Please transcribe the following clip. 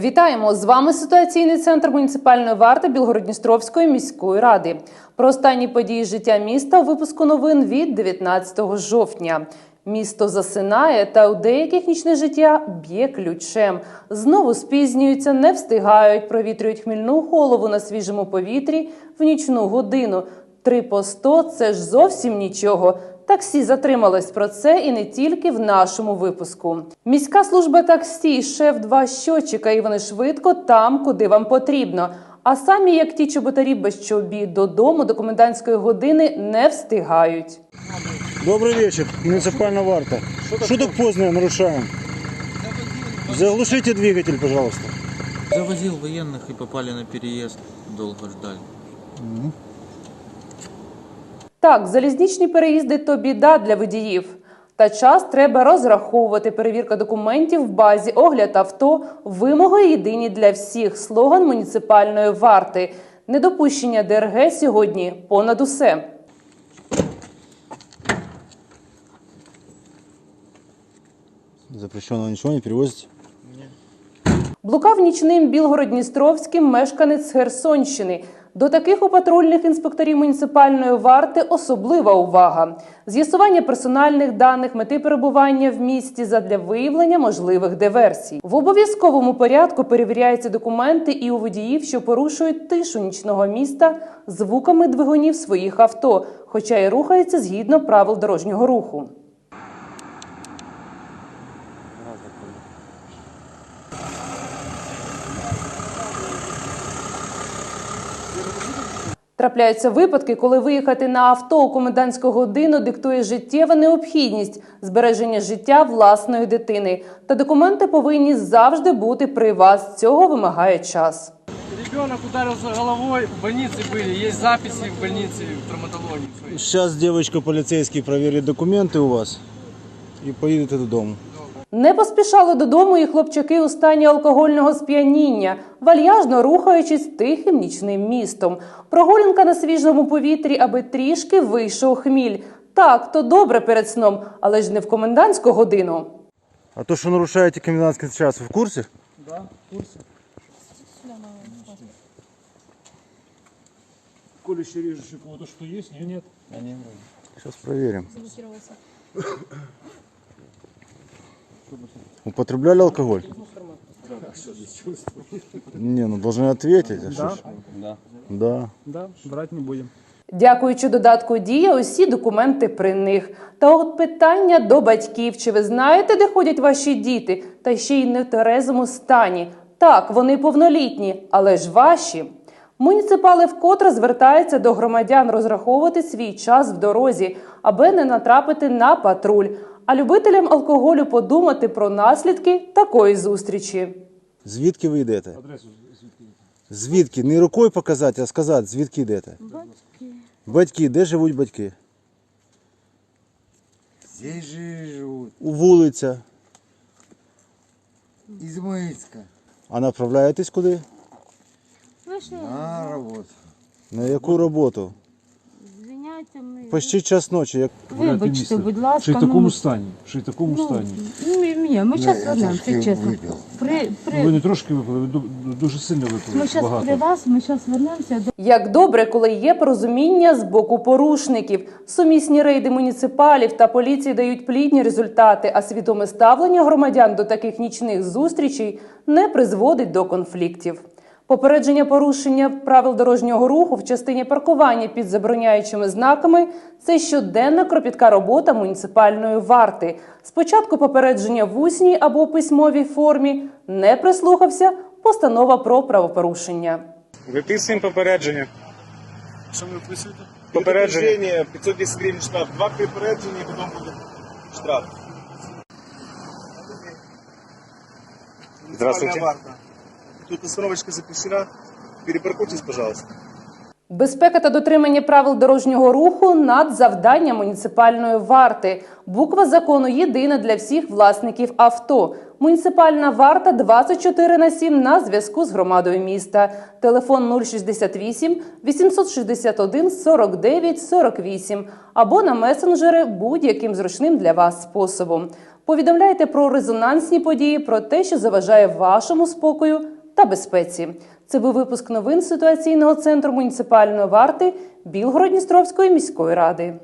Вітаємо з вами ситуаційний центр муніципальної варти Білгородністровської міської ради. Про останні події життя міста у випуску новин від 19 жовтня. Місто засинає та у деяких нічне життя б'є ключем. Знову спізнюються, не встигають, провітрюють хмільну голову на свіжому повітрі в нічну годину. Три по сто – це ж зовсім нічого. Таксі затрималось про це і не тільки в нашому випуску. Міська служба таксі, шеф два щотчика, і вони швидко там, куди вам потрібно. А самі, як ті чоботарі без чобіт, додому до комендантської години не встигають. Добрый вечер, муниципальная варта. Что так поздно нарушаем? Заглушите двигатель, пожалуйста. Завозил военных и попали на переезд. Долго ждали. Так, залізничні переїзди то біда для водіїв. Та час треба розраховувати. Перевірка документів в базі, огляд авто, вимоги єдині для всіх. Слоган муніципальної варти. Недопущення ДРГ сьогодні понад усе. Запрещенного ничего не перевозите? Блукав нічним Білгород-Дністровським мешканець Херсонщини. До таких у патрульних інспекторів муніципальної варти особлива увага. З'ясування персональних даних, мети перебування в місті задля виявлення можливих диверсій. В обов'язковому порядку перевіряються документи і у водіїв, що порушують тишу нічного міста звуками двигунів своїх авто, хоча й рухаються згідно правил дорожнього руху. Трапляються випадки, коли виїхати на авто у комендантську годину диктує життєва необхідність збереження життя власної дитини. Та документи повинні завжди бути при вас. Цього вимагає час. Ребенок ударился головой, в больнице были, есть записи в больнице, в травматологии. свои. Сейчас девочка полицейский проверит документы у вас и поедете додому. Не поспішали додому і хлопчаки у стані алкогольного сп'яніння, вальяжно рухаючись тихим нічним містом. Прогулянка на свіжому повітрі, аби трішки вийшов хміль. Так, то добре перед сном, але ж не в комендантську годину. А то, что нарушаете комендантский час, вы в курсе? Да, в еще режешь у кого-то что есть? Нет? Нет. Сейчас проверим. Употребляли алкоголь? Не, ну должны ответить. а ж. Да. Да, брать не будем. Дякуючи додатку дія, усі документи при них. Та от питання до батьків: чи ви знаєте, де ходять ваші діти, та ще й не в терезому стані? Так, вони повнолітні, але ж ваші. Муніципали вкотре звертаються до громадян розраховувати свій час в дорозі, аби не натрапити на патруль. А любителям алкоголю подумати про наслідки такої зустрічі. Звідки ви йдете? Звідки? Не рукою показати, а сказати, звідки йдете? Батьки. Батьки, де живуть батьки? Здесь же живут. У вулиця. Измаильска. А направляєтесь куди? На работу. На яку роботу? Звиняйте, ми. Почти час ночі. Як... Вибачте, будь ласка. Що й в ну, такому стані? Що й в такому ну, стані? Ну, ні, ні, ми зараз вернемося, чесно. випив. При, Ви не трошки випили, ви дуже сильно випили. ми зараз при вас, ми зараз вернемося до Як добре, коли є порозуміння з боку порушників. Сумісні рейди муніципалів та поліції дають плідні результати, а свідоме ставлення громадян до таких нічних зустрічей не призводить до конфліктів. Попередження порушення правил дорожнього руху в частині паркування під забороняючими знаками це щоденна кропітка робота муніципальної варти. Спочатку попередження в усній або письмовій формі не прислухався постанова про правопорушення. Виписуємо попередження. Що ви вписуєте? Попередження. 510 гривень штраф. Два попередження і потім буде штраф. Здравствуйте. Варта. Тут остановочка запрещена. Перепаркуйтесь, пожалуйста. Безпека та дотримання правил дорожнього руху надзавдання муніципальної варти. Буква закону єдина для всіх власників авто. Муніципальна варта 24 на 7 на зв'язку з громадою міста. Телефон 068 861 49 48 або на месенджери будь-яким зручним для вас способом. Повідомляйте про резонансні події, про те, що заважає вашому спокою та безпеці. Це був випуск новин ситуаційного центру муніципальної варти Білгород-Дністровської міської ради.